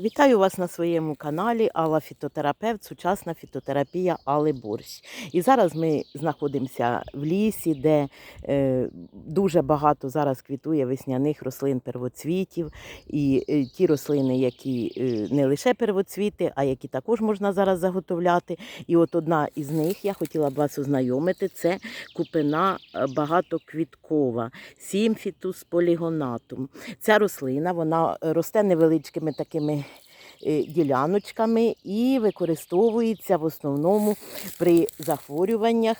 Вітаю вас на своєму каналі Алла Фітотерапевт, сучасна фітотерапія Алли Борщ. І зараз ми знаходимося в лісі, де е, дуже багато зараз квітує весняних рослин первоцвітів. І е, ті рослини, які е, не лише первоцвіти, а які також можна зараз заготовляти. І от одна із них я хотіла б вас ознайомити: це купина е, багатоквіткова, сімфітус полігонатум. Ця рослина вона росте невеличкими такими діляночками і використовується в основному при захворюваннях.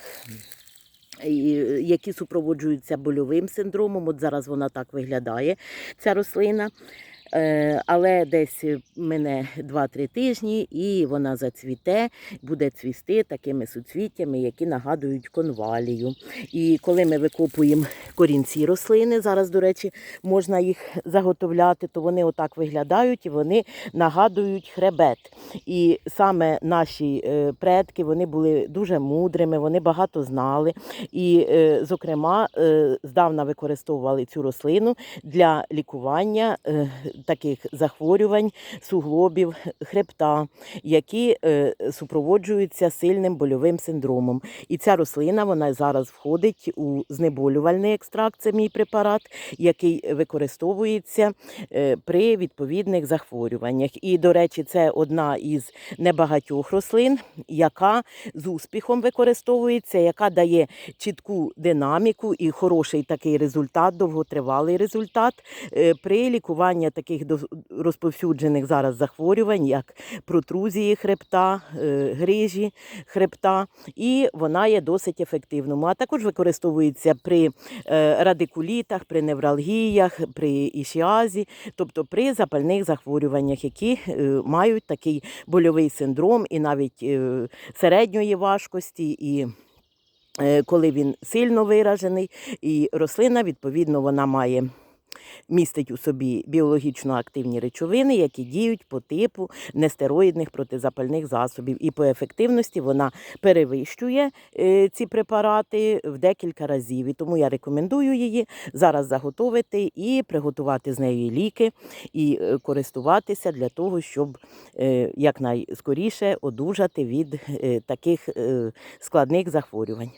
е, Які супроводжуються больовим синдромом, от зараз вона так виглядає, ця рослина. Е, Але десь мене 2-3 тижні, і вона зацвіте, буде цвісти такими суцвіттями, які нагадують конвалію. І коли ми викопуємо корінці рослини, зараз, до речі, можна їх заготовляти, то вони отак виглядають і вони нагадують хребет. І саме наші е, предки вони були дуже мудрими, вони багато знали. І, е, зокрема, е, здавна використовували цю рослину для лікування таких захворювань суглобів хребта, які супроводжуються сильним больовим синдромом. І ця рослина вона зараз входить у знеболювальний екстракт, це мій препарат, який використовується е, при відповідних захворюваннях. І, до речі, це одна із небагатьох рослин, яка з успіхом використовується, яка дає чітку динаміку і хороший такий результат, довготривалий результат е, при лікуванні таких розповсюджених зараз захворювань, як протрузії хребта, е, грижі хребта, і вона є досить ефективною. А також використовується при радикулітах, при невралгіях, при ішіазі, тобто при запальних захворюваннях, які е, мають такий больовий синдром і навіть е, середньої важкості. і е, коли він сильно виражений, і рослина, відповідно, вона має. Містить у собі біологічно активні речовини, які діють по типу нестероїдних протизапальних засобів. І по ефективності вона перевищує е, ці препарати в декілька разів. І тому я рекомендую її зараз заготовити і приготувати з нею ліки, і е, користуватися для того, щоб е, якнайскоріше одужати від таких складних захворювань.